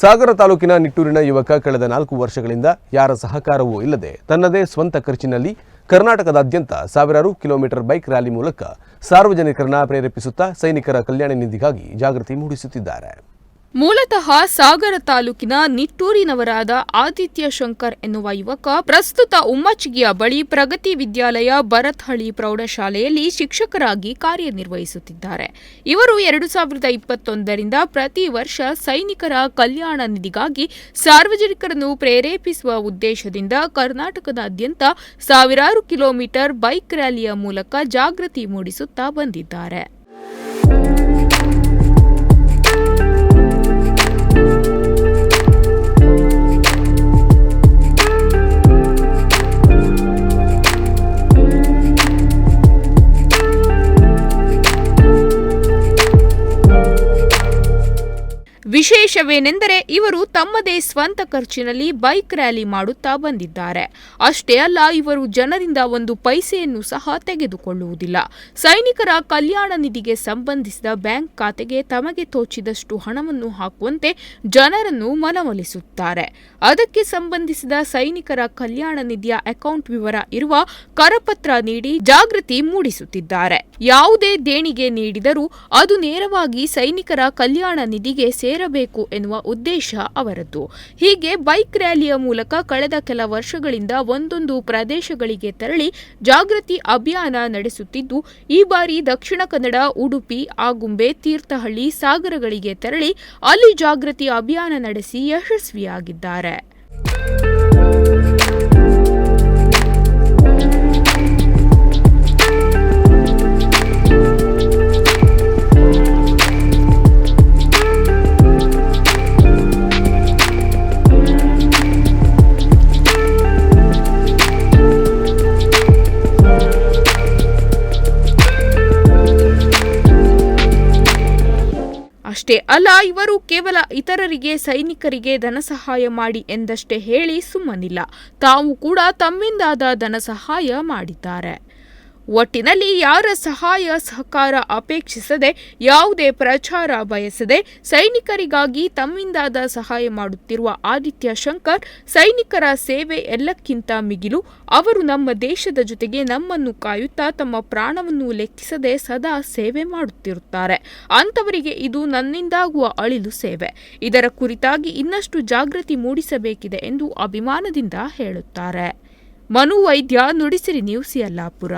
ಸಾಗರ ತಾಲೂಕಿನ ನಿಟ್ಟೂರಿನ ಯುವಕ ಕಳೆದ ನಾಲ್ಕು ವರ್ಷಗಳಿಂದ ಯಾರ ಸಹಕಾರವೂ ಇಲ್ಲದೆ ತನ್ನದೇ ಸ್ವಂತ ಖರ್ಚಿನಲ್ಲಿ ಕರ್ನಾಟಕದಾದ್ಯಂತ ಸಾವಿರಾರು ಕಿಲೋಮೀಟರ್ ಬೈಕ್ ರ್ಯಾಲಿ ಮೂಲಕ ಸಾರ್ವಜನಿಕರನ್ನ ಪ್ರೇರೇಪಿಸುತ್ತಾ ಸೈನಿಕರ ಕಲ್ಯಾಣ ನಿಧಿಗಾಗಿ ಜಾಗೃತಿ ಮೂಡಿಸುತ್ತಿದ್ದಾರೆ. ಮೂಲತಃ ಸಾಗರ ತಾಲೂಕಿನ ನಿಟ್ಟೂರಿನವರಾದ ಆದಿತ್ಯ ಶಂಕರ್ ಎನ್ನುವ ಯುವಕ ಪ್ರಸ್ತುತ ಉಮ್ಮಚ್ಚಿಗೆಯ ಬಳಿ ಪ್ರಗತಿ ವಿದ್ಯಾಲಯ ಭರತ್ಹಳ್ಳಿ ಪ್ರೌಢಶಾಲೆಯಲ್ಲಿ ಶಿಕ್ಷಕರಾಗಿ ಕಾರ್ಯನಿರ್ವಹಿಸುತ್ತಿದ್ದಾರೆ. ಇವರು ಎರಡು ಸಾವಿರದ ಇಪ್ಪತ್ತೊಂದರಿಂದ ಪ್ರತಿ ವರ್ಷ ಸೈನಿಕರ ಕಲ್ಯಾಣ ನಿಧಿಗಾಗಿ ಸಾರ್ವಜನಿಕರನ್ನು ಪ್ರೇರೇಪಿಸುವ ಉದ್ದೇಶದಿಂದ ಕರ್ನಾಟಕದಾದ್ಯಂತ ಸಾವಿರಾರು ಕಿಲೋಮೀಟರ್ ಬೈಕ್ ರ್ಯಾಲಿಯ ಮೂಲಕ ಜಾಗೃತಿ ಮೂಡಿಸುತ್ತಾ ಬಂದಿದ್ದಾರೆ. ವಿಶೇಷವೇನೆಂದರೆ ಇವರು ತಮ್ಮದೇ ಸ್ವಂತ ಖರ್ಚಿನಲ್ಲಿ ಬೈಕ್ ರ್ಯಾಲಿ ಮಾಡುತ್ತಾ ಬಂದಿದ್ದಾರೆ. ಅಷ್ಟೇ ಅಲ್ಲ, ಇವರು ಜನರಿಂದ ಒಂದು ಪೈಸೆಯನ್ನು ಸಹ ತೆಗೆದುಕೊಳ್ಳುವುದಿಲ್ಲ. ಸೈನಿಕರ ಕಲ್ಯಾಣ ನಿಧಿಗೆ ಸಂಬಂಧಿಸಿದ ಬ್ಯಾಂಕ್ ಖಾತೆಗೆ ತಮಗೆ ತೋಚಿದಷ್ಟು ಹಣವನ್ನು ಹಾಕುವಂತೆ ಜನರನ್ನು ಮನವೊಲಿಸುತ್ತಾರೆ. ಅದಕ್ಕೆ ಸಂಬಂಧಿಸಿದ ಸೈನಿಕರ ಕಲ್ಯಾಣ ನಿಧಿಯ ಅಕೌಂಟ್ ವಿವರ ಇರುವ ಕರಪತ್ರ ನೀಡಿ ಜಾಗೃತಿ ಮೂಡಿಸುತ್ತಿದ್ದಾರೆ. ಯಾವುದೇ ದೇಣಿಗೆ ನೀಡಿದರೂ ಅದು ನೇರವಾಗಿ ಸೈನಿಕರ ಕಲ್ಯಾಣ ನಿಧಿಗೆ ಸೇರಬೇಕು ಎನ್ನುವ ಉದ್ದೇಶ ಅವರದ್ದು. ಹೀಗೆ ಬೈಕ್ ರ್ಯಾಲಿಯ ಮೂಲಕ ಕಳೆದ ಕೆಲ ವರ್ಷಗಳಿಂದ ಒಂದೊಂದು ಪ್ರದೇಶಗಳಿಗೆ ತೆರಳಿ ಜಾಗೃತಿ ಅಭಿಯಾನ ನಡೆಸುತ್ತಿದ್ದು, ಈ ಬಾರಿ ದಕ್ಷಿಣ ಕನ್ನಡ, ಉಡುಪಿ ಆಗುಂಬೆ, ತೀರ್ಥಹಳ್ಳಿ, ಸಾಗರಗಳಿಗೆ ತೆರಳಿ ಅಲ್ಲಿ ಜಾಗೃತಿ ಅಭಿಯಾನ ನಡೆಸಿ ಯಶಸ್ವಿಯಾಗಿದ್ದಾರೆ. ಅಷ್ಟೇ ಅಲ್ಲ, ಇವರು ಕೇವಲ ಇತರರಿಗೆ, ಸೈನಿಕರಿಗೆ ಧನ ಸಹಾಯ ಮಾಡಿ ಎಂದಷ್ಟೇ ಹೇಳಿ ಸುಮ್ಮನಿಲ್ಲ. ತಾವು ಕೂಡ ತಮ್ಮಿಂದಾದ ಧನ ಸಹಾಯ ಮಾಡಿದ್ದಾರೆ. ಒಟ್ಟಿನಲ್ಲಿ ಯಾರ ಸಹಾಯ ಸಹಕಾರ ಅಪೇಕ್ಷಿಸದೆ ಯಾವುದೇ ಪ್ರಚಾರ ಬಯಸದೆ ಸೈನಿಕರಿಗಾಗಿ ತಮ್ಮಿಂದಾದ ಸಹಾಯ ಮಾಡುತ್ತಿರುವ ಆದಿತ್ಯ ಶಂಕರ್ ಸೈನಿಕರ ಸೇವೆ ಎಲ್ಲಕ್ಕಿಂತ ಮಿಗಿಲು. ಅವರು ನಮ್ಮ ದೇಶದ ಜೊತೆಗೆ ನಮ್ಮನ್ನು ಕಾಯುತ್ತಾ ತಮ್ಮ ಪ್ರಾಣವನ್ನು ಲೆಕ್ಕಿಸದೆ ಸದಾ ಸೇವೆ ಮಾಡುತ್ತಿರುತ್ತಾರೆ. ಅಂಥವರಿಗೆ ಇದು ನನ್ನಿಂದಾಗುವ ಅಳಿಲು ಸೇವೆ. ಇದರ ಕುರಿತಾಗಿ ಇನ್ನಷ್ಟು ಜಾಗೃತಿ ಮೂಡಿಸಬೇಕಿದೆ ಎಂದು ಅಭಿಮಾನದಿಂದ ಹೇಳುತ್ತಾರೆ. ಮನು ವೈದ್ಯ ನುಡಿಸಿರಿ ನ್ಯೂಸ್ ಯಲ್ಲಾಪುರ.